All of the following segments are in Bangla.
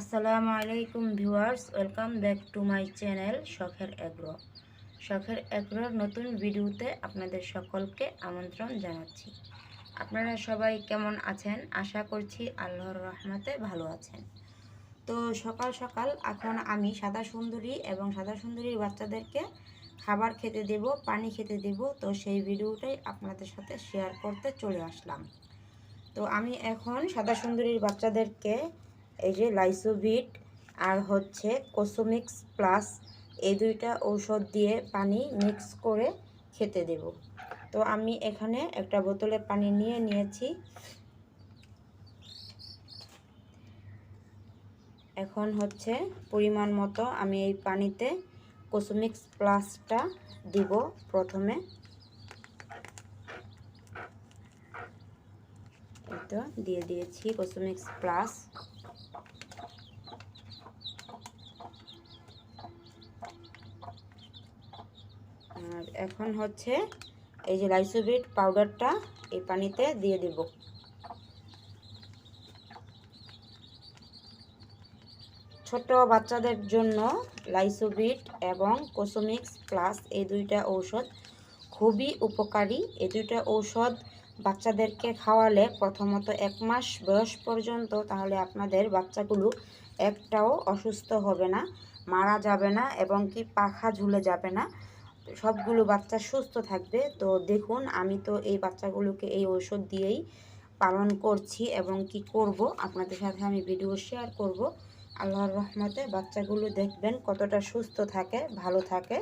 আসসালামু আলাইকুম viewers, welcome back to my channel শখের এগ্রো শখের এগ্রোর নতুন ভিডিওতে আপনাদের সকলকে আমন্ত্রণ জানাচ্ছি। আপনারা সবাই কেমন আছেন? আশা করছি আল্লাহর রহমতে ভালো আছেন। তো সকাল সকাল এখন আমি সাদা সুন্দরী এবং সাদা সুন্দরীর বাচ্চাদেরকে খাবার খেতে দেব, পানি খেতে দেব, তো সেই ভিডিওটাই আপনাদের সাথে শেয়ার করতে চলে আসলাম। তো আমি এখন সাদা সুন্দরীর বাচ্চাদেরকে এই যে লাইসোভিট আর হচ্ছে কোসোমিক্স প্লাস এই দুইটা ঔষধ দিয়ে পানি মিক্স করে খেতে দেব। তো আমি এখানে একটা বোতলে পানি নিয়ে নিয়েছি। এখন হচ্ছে পরিমাণ মতো আমি এই পানিতে কোসোমিক্স প্লাসটা দিব প্রথমে। তো দিয়ে দিয়েছি কোসোমিক্স প্লাস। আর এখন হচ্ছে এই যে লাইসোবিট পাউডারটা এই পানিতে দিয়ে দেব। ছোট বাচ্চাদের জন্য লাইসোবিট এবং কোসোমিক্স প্লাস এই দুইটা ঔষধ খুবই উপকারী। এই দুইটা ঔষধ বাচ্চাদেরকে খাওয়ালে প্রথমত এক মাস বয়স পর্যন্ত তাহলে আপনাদের বাচ্চাগুলো একটাও অসুস্থ হবে না, মারা যাবে না এবং কি পাখা ঝুলে যাবে না। সবগুলো বাচ্চা সুস্থ থাকবে। তো দেখুন, আমি তো এই বাচ্চাগুলোকে এই ঔষধ দিয়েই পালন করছি এবং কি করব, আপনাদের সাথে আমি ভিডিও শেয়ার করব। আল্লাহর রহমতে বাচ্চাগুলো দেখবেন কতটা সুস্থ থাকে, ভালো থাকে।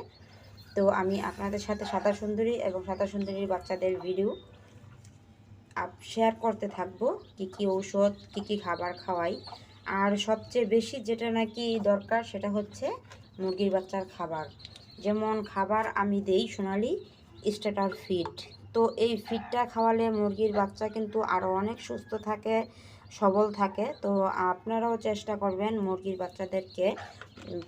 তো আমি আপনাদের সাথে সাদা সুন্দরী এবং সাদা সুন্দরীর বাচ্চাদের ভিডিও আপ শেয়ার করতে থাকব, কি কি ঔষধ, কি কি খাবার খাওয়াই। আর সবচেয়ে বেশি যেটা নাকি দরকার সেটা হচ্ছে মুরগির বাচ্চার খাবার। যেমন খাবার আমি দেই সোনালি স্টেটার ফিড। তো এই ফিডটা খাওয়ালে মুরগির বাচ্চা কিন্তু আরও অনেক সুস্থ থাকে, সবল থাকে। তো আপনারাও চেষ্টা করবেন মুরগির বাচ্চাদেরকে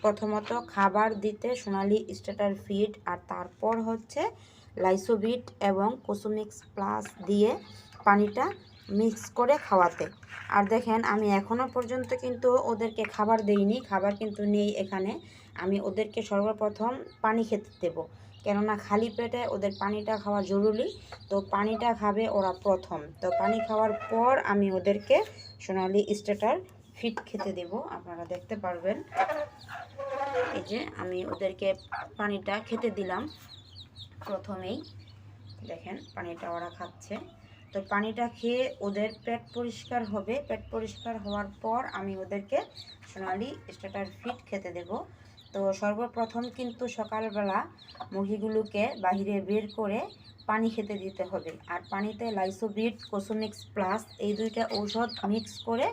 প্রথমত খাবার দিতে সোনালি স্টেটার ফিড আর তারপর হচ্ছে লাইসোবিট এবং কোসোমিক্স প্লাস দিয়ে পানিটা মিক্স করে খাওয়াতে। আর দেখেন, আমি এখনও পর্যন্ত কিন্তু ওদেরকে খাবার দেইনি, খাবার কিন্তু নেই এখানে। আমি ওদেরকে সর্বপ্রথম পানি খেতে দেবো। কেননা খালি পেটে ওদের পানিটা খাওয়া জরুরি। তো পানিটা খাবে ওরা প্রথম। তো পানি খাওয়ার পর আমি ওদেরকে সোনালি স্টেটার ফিট খেতে দেব। আপনারা দেখতে পারবেন। এই যে আমি ওদেরকে পানিটা খেতে দিলাম প্রথমেই। দেখেন পানিটা ওরা খাচ্ছে। তো পানিটা খেয়ে ওদের পেট পরিষ্কার হবে। পেট পরিষ্কার হওয়ার পর আমি ওদেরকে সোনালি স্টার্টার ফিট খেতে দেব। তো সর্বপ্রথম কিন্তু সকালবেলা মুরগিগুলোকে বাহিরে বের করে পানি খেতে দিতে হবে। আর পানিতে লাইসোবিট কোসোমিক্স প্লাস এই দুইটা ঔষধ মিক্স করে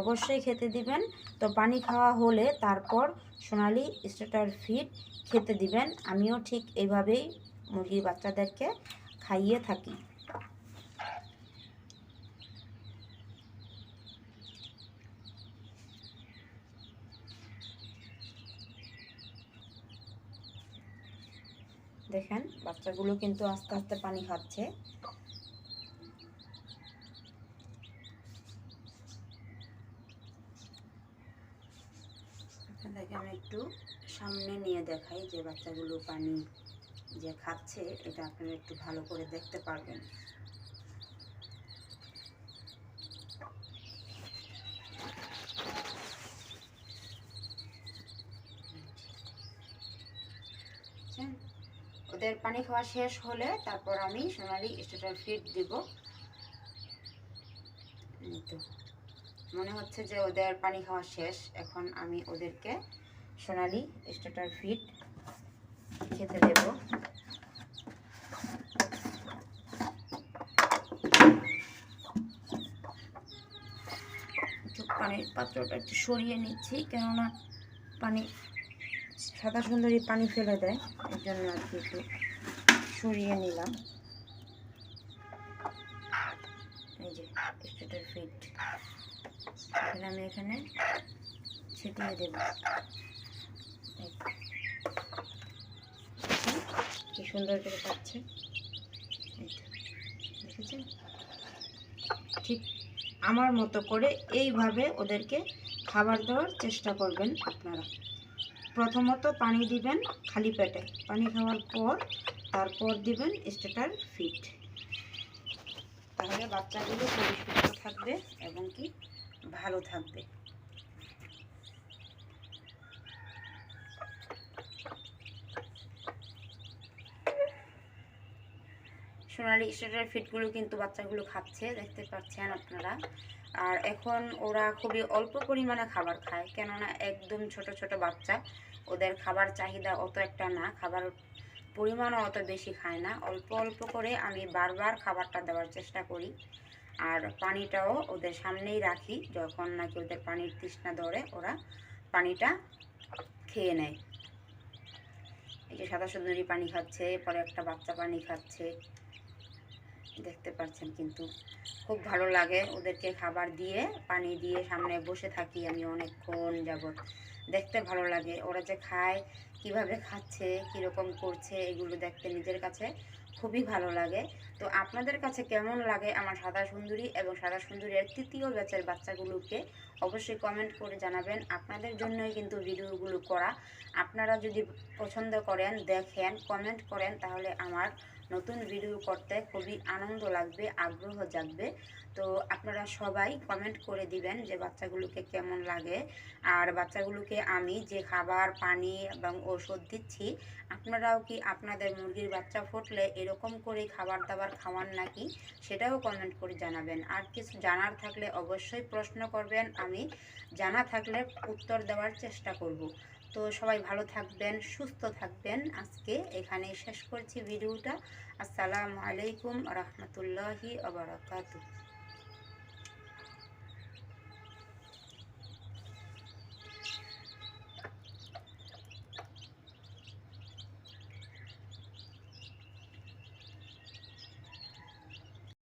অবশ্যই খেতে দিবেন। তো পানি খাওয়া হলে তারপর সোনালি স্টার্টার ফিট খেতে দিবেন। আমিও ঠিক এইভাবেই মুরগির বাচ্চাদেরকে খাইয়ে থাকি। দেখেন, বাচ্চাগুলো কিন্তু আস্তে আস্তে পানি খাচ্ছে আমি একটু সামনে নিয়ে দেখাই যে বাচ্চাগুলো পানি যে খাচ্ছে, এটা আপনারা একটু ভালো করে দেখতে পারবেন বুঝছেন? ওদের পানি খাওয়া শেষ হলে তারপর আমি সোনালি স্টেটার ফিড দিব। তো। মনে হচ্ছে যে ওদের পানি খাওয়া শেষ। এখন আমি ওদেরকে সোনালি স্টেটার ফিড খেতে দেব। পানির পাত্রটা একটু সরিয়ে নিচ্ছি, কেননা পানি সাদা সুন্দরী পানি ফেলে দেয় এর জন্য আর কি একটু সরিয়ে নিলাম। এই যে স্টেটের ফিট এখানে আমি এখানে ছিটিয়ে দেব। কি সুন্দর করে পাচ্ছে। ঠিক আমার মতো করে এইভাবে ওদেরকে খাবার দেওয়ার চেষ্টা করবেন আপনারা। প্রথমত পানি দিবেন খালি পেটে। পানি খাওয়ার পর তারপর দিবেন স্টার্টার ফিট। তাহলে বাচ্চাগুলো পরিষ্কার থাকবে এবং কি ভালো থাকবে। সোনালি স্টার্টার ফিটগুলো কিন্তু বাচ্চাগুলো খাচ্ছে, দেখতে পাচ্ছেন আপনারা। আর এখন ওরা খুবই অল্প পরিমাণে খাবার খায়, কেননা একদম ছোট ছোট বাচ্চা। ওদের খাবার চাহিদা অত একটা না, খাবার পরিমাণও অত বেশি খায় না। অল্প অল্প করে আমি বারবার খাবারটা দেওয়ার চেষ্টা করি। আর পানিটাও ওদের সামনেই রাখি, যখন নাকি ওদের পানির তৃষ্ণা ধরে ওরা পানিটা খেয়ে নেয়। এই যে সাদা সুন্দরী পানি খাচ্ছে পরে একটা বাচ্চা পানি খাচ্ছে। দেখতে পাচ্ছেন কিন্তু। খুব ভালো লাগে ওদেরকে খাবার দিয়ে, পানি দিয়ে সামনে বসে থাকি আমি অনেকক্ষণ যাবত দেখতে ভালো লাগে। ওরা যে খায়, কীভাবে খাচ্ছে, কীরকম করছে, এগুলো দেখতে নিজের কাছে খুবই ভালো লাগে। তো আপনাদের কাছে কেমন লাগে আমার সাদা সুন্দরী এবং সাদা সুন্দরীর তৃতীয় ব্যাচের বাচ্চাগুলোকে অবশ্যই কমেন্ট করে জানাবেন। আপনাদের জন্যই কিন্তু ভিডিওগুলো করা। আপনারা যদি পছন্দ করেন, দেখেন কমেন্ট করেন, তাহলে আমার নতুন ভিডিও করতে খুবই আনন্দ লাগবে, আগ্রহ জাগবে। তো আপনারা সবাই কমেন্ট করে দিবেন যে বাচ্চাগুলোকে কেমন লাগে। আর বাচ্চাগুলোকে আমি যে খাবার, পানি এবং ওষুধ দিচ্ছি, আপনারাও কি আপনাদের মুরগির বাচ্চা ফুটলে এরকম করে খাবার দাবার খাওয়ান নাকি? সেটাও কমেন্ট করে জানাবেন। আর কিছু জানার থাকলে অবশ্যই প্রশ্ন করবেন, আমি জানা থাকলে উত্তর দেওয়ার চেষ্টা করব। তো সবাই ভালো থাকবেন, সুস্থ থাকবেন। আজকে এখানে শেষ করছি ভিডিওটা। আসসালামু আলাইকুম রহমতুল্লাহি আবরাকাতু